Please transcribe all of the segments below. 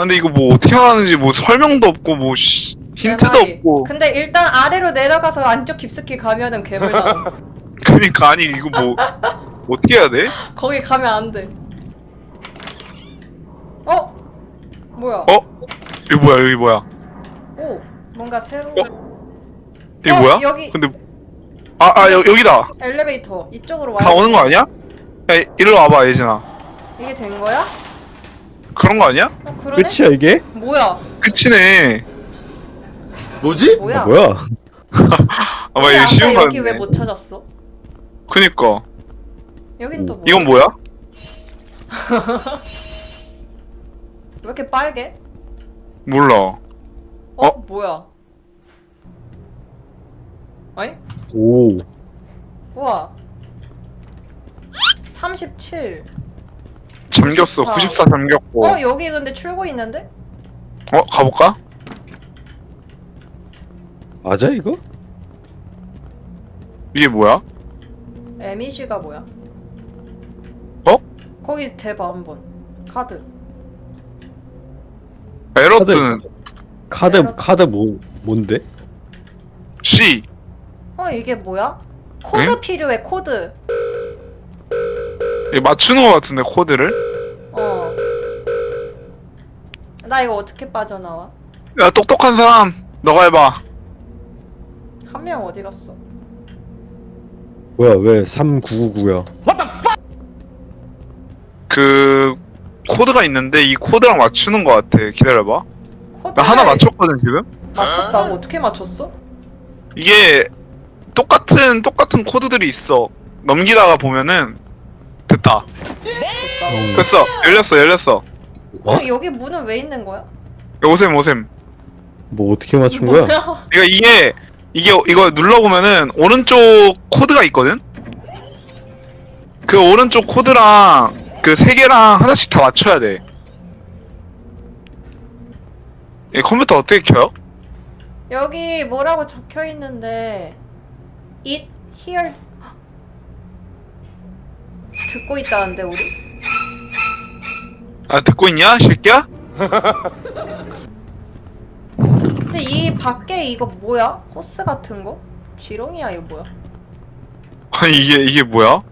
근데 이거 뭐 어떻게 하는지 뭐 설명도 없고 뭐 씨, 힌트도 내 말이. 없고 근데 일단 아래로 내려가서 안쪽 깊숙이 가면은 괴물 나옴. 그러니까 아니 이거 뭐 어떻게 해야 돼? 거기 가면 안 돼. 어? 뭐야? 어? 이거 뭐야 여기 뭐야? 오, 뭔가 새로운 이거 어, 뭐야? 여기. 근데 아아 여기다 엘리베이터 이쪽으로 와야 다 오는 거 아니야? 야 이리로 와봐 예진아 이게 된 거야? 그런 거 아니야? 어, 그러네. 끝이야 이게? 뭐야? 끝이네 뭐지? 뭐야? 아, 뭐야? 아마 우리 이거 쉬운 거 여기 왜 같네 못 찾았어? 그니까 여긴 또 뭐야? 이건 뭐야? 왜 이렇게 빨개? 몰라 어? 어? 뭐야? 아니? 오. 우와 37 잠겼어 94. 94 잠겼고 어 여기 근데 출구 있는데? 어 가볼까? 맞아 이거? 이게 뭐야? 에미지가 뭐야? 어? 거기 대봐 한번 카드 에러 카드. 카드 뭐 뭔데? C 어 이게 뭐야? 코드 필요해 코드 이거 맞추는 거 같은데 코드를? 어 나 이거 어떻게 빠져나와? 야 똑똑한 사람 너가 해봐 한 명 어디 갔어? 뭐야 왜 3999야? 그 코드가 있는데 이 코드랑 맞추는 거 같아 기다려봐 코드 나 하나 맞췄거든 지금? 맞췄다고 어떻게 맞췄어? 이게 똑같은 똑같은 코드들이 있어 넘기다가 보면은 됐다 어. 됐어 열렸어 열렸어 어? 그럼 여기 문은 왜 있는 거야? 야, 오셈 오셈 뭐 어떻게 맞춘 거야? 그러니까 이게 이게 이거 눌러보면은 오른쪽 코드가 있거든 그 오른쪽 코드랑 그 세 개랑 하나씩 다 맞춰야 돼 이 컴퓨터 어떻게 켜요? 여기 뭐라고 적혀 있는데 it here 듣고 있다는데 우리? 아 듣고 있냐 새끼야? 근데 이 밖에 이거 뭐야? 호스 같은 거? 지렁이야 이거 뭐야? 아니 이게 이게 뭐야?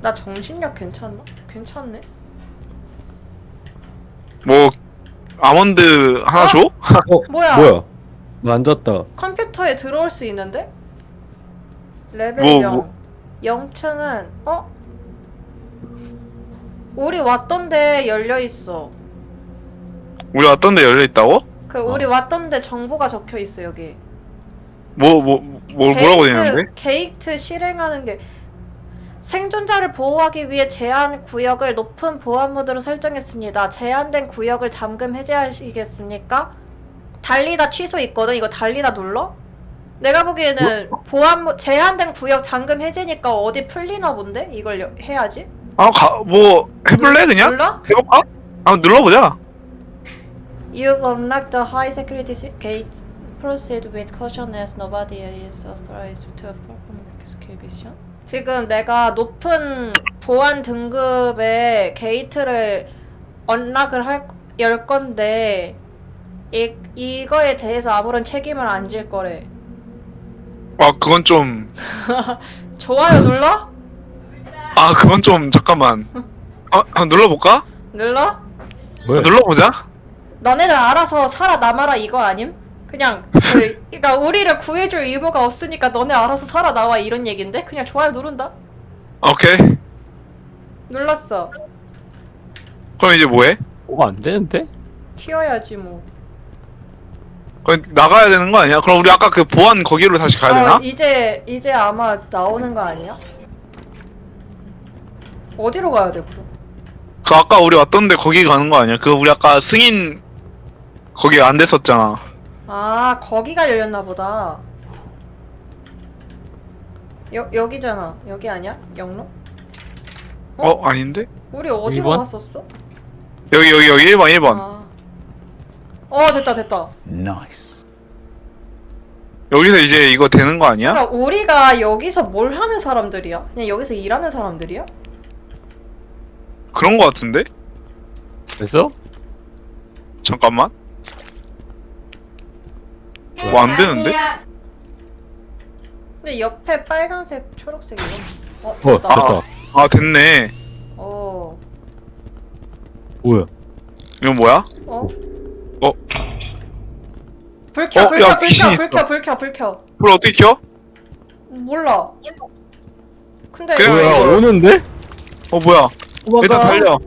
나 정신력 괜찮나? 괜찮네. 뭐 아몬드 하나 어? 줘? 어 뭐야? 뭐야? 나 앉았다. 컴퓨터에 들어올 수 있는데? 레벨 뭐, 0. 뭐? 0층은 어? 우리 왔던데 열려 있어. 우리 왔던데 열려 있다고? 그 우리 왔던데 정보가 적혀 있어 여기. 뭐 뭐 뭐, 뭐라고 되는데? 게이트 실행하는 게 생존자를 보호하기 위해 제한 구역을 높은 보안 모드로 설정했습니다. 제한된 구역을 잠금 해제하시겠습니까? 달리다 취소 있거든. 이거 달리다 눌러? 내가 보기에는 보안 모 제한된 구역 잠금 해제니까 어디 풀리나 본데? 이걸 여- 해야지. 아뭐 해볼래 그냥? 눌러? 해볼까? 한번 눌러보자. You've unlocked the high security se- gate. Proceed with caution as nobody is authorized to perform execution. 지금 내가 높은 보안 등급의 게이트를 언락을 할, 열 건데 이, 이거에 대해서 아무런 책임을 안 질 거래. 아 그건 좀. 좋아요 눌러? 아 그건 좀 잠깐만. 아 한번 눌러볼까? 눌러? 뭐야? 눌러보자. 너네들 알아서 살아남아라 이거 아님? 그냥 그, 그러니까 우리를 구해줄 의무가 없으니까 너네 알아서 살아나와 이런 얘긴데? 그냥 좋아요 누른다? 오케이. 눌렀어. 그럼 이제 뭐해? 뭐가 안 되는데? 튀어야지 뭐. 그럼 나가야 되는 거 아니야? 그럼 우리 아까 그 보안 거기로 다시 가야 되나? 어, 이제 이제 아마 나오는 거 아니야? 어디로 가야 돼 그럼? 그 아까 우리 왔던데 거기 가는 거 아니야? 그 우리 아까 승인 거기 안 됐었잖아. 아 거기가 열렸나 보다. 여 여기잖아. 여기 아니야? 영로? 어? 어 아닌데? 우리 어디로 일본? 갔었어? 여기 여기 여기 1번 1번. 아. 어 됐다 됐다. 여기서 이제 이거 되는 거 아니야? 그럼 우리가 여기서 뭘 하는 사람들이야? 그냥 여기서 일하는 사람들이야? 그런 거 같은데? 됐어? 잠깐만. 뭐 안 되는데? 근데 옆에 빨간색, 초록색 이런. 어, 어 됐다. 됐다 아 됐네. 어. 뭐야 이거 뭐야? 어? 어? 불 켜, 어, 불 야, 켜, 불 귀신 켜, 불 있어. 켜, 불 켜, 불 켜. 불 어떻게 켜? 몰라. 근데 그냥 뭐야 이거- 오는데? 어 뭐야? 일단 달려.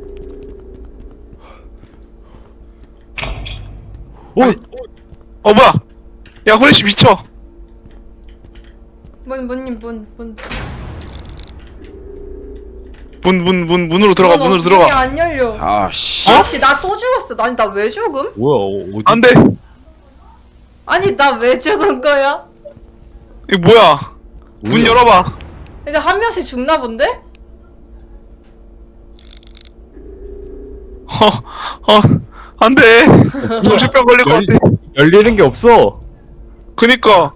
오! 어 뭐야? 야 호리씨 미쳐. 문, 문님, 문, 문. 문 문 문 문으로 들어가 문 문으로 들어가. 안 열려. 아 씨 아씨, 나 또 죽었어. 아니, 나 왜 죽음? 뭐야 어, 어디 안돼. 아니, 나 왜 죽은 거야? 이거 뭐야? 문? 열어봐. 이제 한 명씩 죽나 본데? 어, 어, 안 돼. 정신병 걸릴 것 열- 같아. 열리는 게 없어 그니까.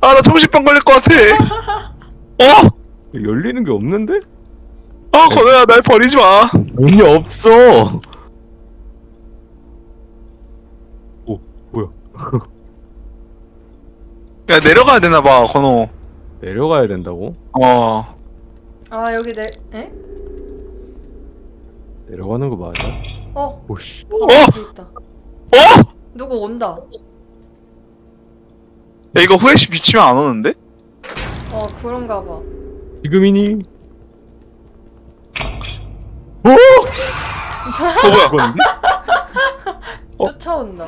아, 나 정신병 걸릴 것 같아. 어? 열리는 게 없는데? 아, 건우야, 날 버리지 마. 문이 없어 야 야, 내려가야 되나 봐, 건우. 내려가야 된다고? 어. 아, 여기 내, 에? 내려가는 거 맞아? 어, 오씨 어, 어? 여기 있다. 어? 누구 온다. 야, 이거 후레쉬 비치면 안 오는데? 어, 그런가 봐. 지금이니? 어, 뭐야? 어? 쫓아온다.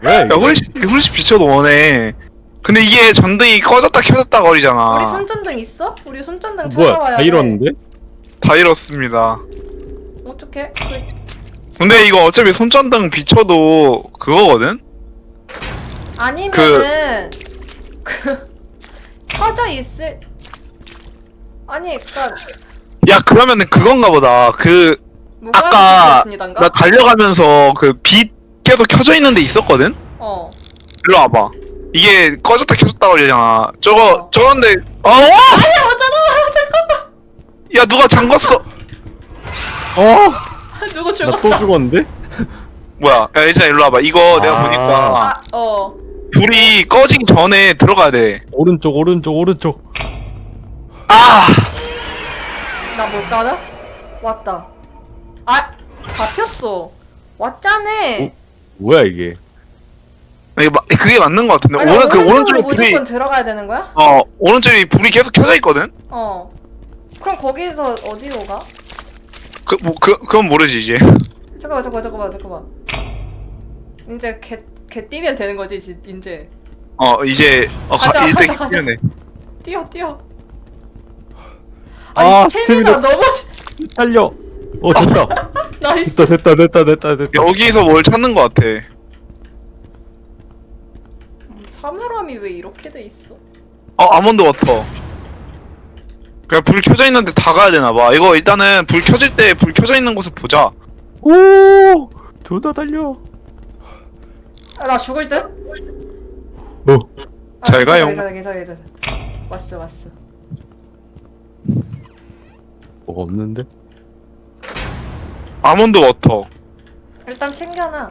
왜? 야, 후레쉬 비춰도 오네. 근데 이게 전등이 꺼졌다 켜졌다 거리잖아. 우리 손전등 있어? 우리 손전등 뭐야 찾아와야 다 돼. 잃었는데? 다 잃었습니다. 어떡해? 그- 근데 이거 어차피 손전등 비춰도 그거거든? 아니면은 그 켜져 있을 아니 그니까 야, 그러면은 그건가 보다. 그, 아까? 나 달려가면서 그 빛 계속 켜져 있는 데 있었거든? 어 일로 와봐. 이게 꺼졌다 켜졌다 걸리잖아. 저거, 어. 저건데, 어? 아니야 맞잖아 잠깐만 야, 누가 잠궜어? 어? 누구 나 죽었어 또 죽었는데? 뭐야? 야, 일단 일로 와봐. 이거 내가 아. 보니까 아 어 불이 꺼지기 전에 들어가야 돼. 오른쪽 오른쪽 오른쪽 아! 나 못 가나? 왔다 아 잡혔어 왔잖아 뭐야 이게 이게 마, 그게 맞는 것 같은데. 아니, 오른, 그 오른쪽으로 오른쪽에 불이, 무조건 들어가야 되는 거야? 어, 오른쪽에 불이 계속 켜져 있거든? 어 그럼 거기서 어디로 가? 그, 뭐, 그, 그건 모르지, 이제. 잠깐만 잠깐만 잠깐만 잠깐만 이제 개, 개 뛰면 되는 거지 지- 이제 어, 이제, 어, 가, 가자, 일단 가자, 가자. 돼. 뛰어 뛰어 아, 아니 스태미나 스태미나. 너무 달려 어 됐다 나이스 됐다 됐다 됐다 됐다 됐다 여기서 뭘 찾는 것 같아. 사물함이 왜 이렇게 돼 있어? 어, 아몬드 워터. 그냥 불 켜져 있는데 다 가야 되나 봐. 이거 일단은 불 켜질 때 불 켜져 있는 곳을 보자. 오 조다 달려 아, 나 죽을 듯? 어 아, 잘 가요. 괜찮아 괜찮아 괜찮아 왔어 왔어 뭐가 없는데? 아몬드 워터. 일단 챙겨놔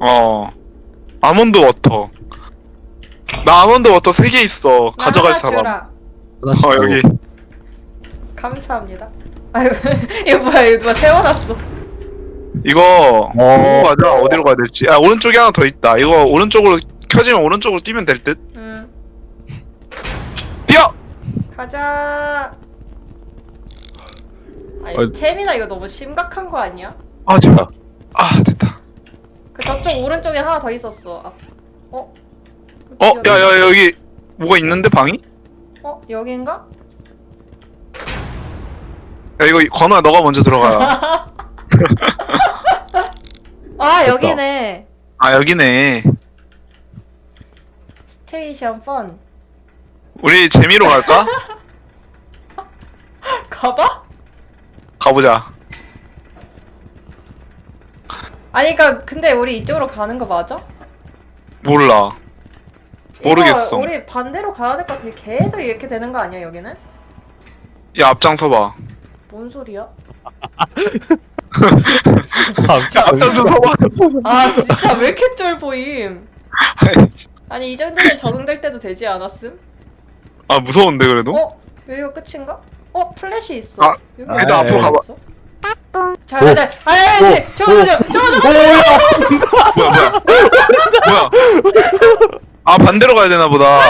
어. 아몬드 워터. 나 아몬드 워터 3개 있어. 나 가져갈 하나 사람. 주라. 하나씩 어, 줘. 여기. 감사합니다 아유 이거 뭐야 이거 누가 세워놨어 이거, 어. 이거 맞아. 어디로 가야 될지. 아, 오른쪽에 하나 더 있다. 이거 오른쪽으로, 켜지면 오른쪽으로 뛰면 될 듯. 응 뛰어! 가자 아니 아, 스태미나 이거 너무 심각한 거 아니야? 아, 제발. 아, 됐다. 그 저쪽 오른쪽에 하나 더 있었어 아, 어? 어, 야, 야, 여기 뭐가 있는데, 방이? 어? 여긴가? 야, 이거, 건우야, 너가 먼저 들어가. 아 됐다. 여기네 아, 여기네. 스테이션 펀 우리 재미로 갈까? 가봐? 가보자. 아니 그니까 근데 우리 이쪽으로 가는 거 맞아? 몰라. 모르겠어. 이거 우리 반대로 가야 될 것 같아 계속 이렇게 되는 거 아니야 여기는? 야, 앞장서봐. 뭔 소리야? 앞장 앞장 좀 서봐. 아 진짜 왜 이렇게 쫄 보임? 아니 이 정도면 적응될 때도 되지 않았음? 아 무서운데 그래도? 어? 여기가 끝인가? 어? 플래시 있어. 아, 여기 아, 어디 앞으로 가봐. 있어? 아, 아, 아, 저거, 저거, 저거, 저거. 뭐야 뭐야 뭐야? 아 반대로 가야 되나 보다.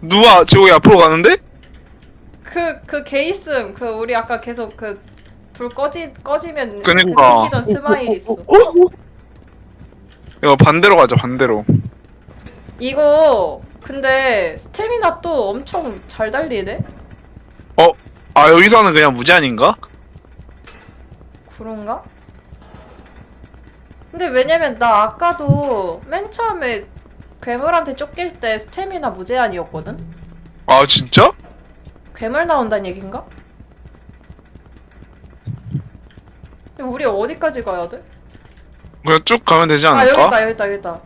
누가 지옥이 앞으로 가는데? 그, 그 게이슴, 그 우리 아까 계속 그 불 꺼지 꺼지면 그니까. 그 생기던 스마일 있어. 이거 반대로 가자 반대로. 이거 근데 스태미나 또 엄청 잘 달리네. 어? 아 여기서는 그냥 무제한인가? 그런가? 근데 왜냐면 나 아까도 맨 처음에 괴물한테 쫓길 때 스태미나 무제한이었거든? 아 진짜? 괴물 나온다는 얘긴가? 우리 어디까지 가야 돼? 그냥 쭉 가면 되지 아 않을까? 여기다 여기다 여기다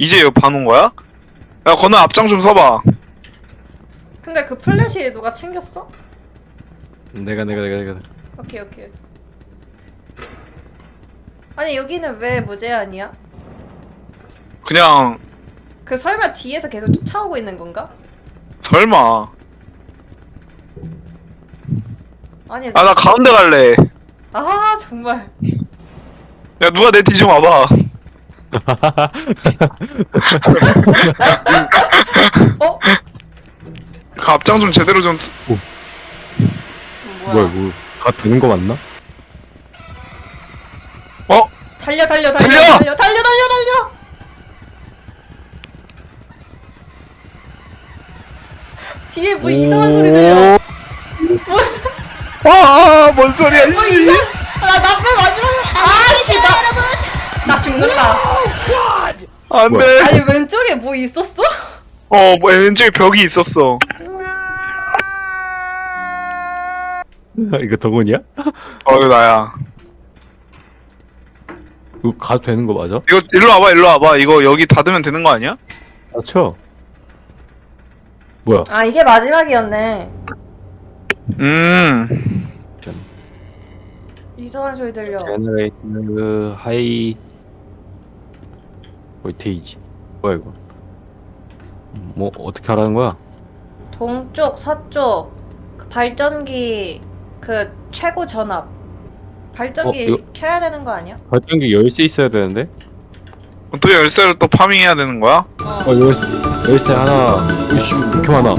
이제 여기 봐놓은 거야? 야 건너 앞장 좀 서봐. 근데 그 플래시 누가 챙겼어? 내가 내가 내가 내가 오케이 오케이 아니 여기는 왜 무제한이야? 그냥 그 설마 뒤에서 계속 쫓아오고 있는 건가? 설마. 아니 아 나 가운데 갈래. 아 정말 야 누가 내 뒤 좀 와봐. 어? 그 앞장 좀 제대로 좀. 뭐야 이거 다 되는 거 맞나? 어? 달려 달려 달려 달려! 달려 달려 달려 달려 뒤에 뭐 이상한 소리 들려 아, 뭔 소리야, 씨. 나나빼 마지막에 아씨 나, 나 죽는다 안 뭐야? 돼. 아니 왼쪽에 뭐 있었어? 어, 뭐, 왼쪽에 벽이 있었어. 이거 덕원이야? 어, 이거 나야. 이거 가도 되는 거 맞아? 이거, 일로 와봐, 일로 와봐. 이거 여기 닫으면 되는 거 아니야? 맞죠? 뭐야? 아 이게 마지막이었네 음. 이상한 소리 들려 제너레이트 하이 볼테이지 뭐야 이거 음, 뭐 어떻게 하라는 거야? 동쪽 서쪽 그 발전기 그 최고 전압 발전기 어, 이거- 켜야 되는 거 아니야? 발전기 열쇠 있어야 되는데? 또 열쇠를 또 파밍해야 되는 거야? 어. 어 열쇠 열쇠 하나 이렇게 많아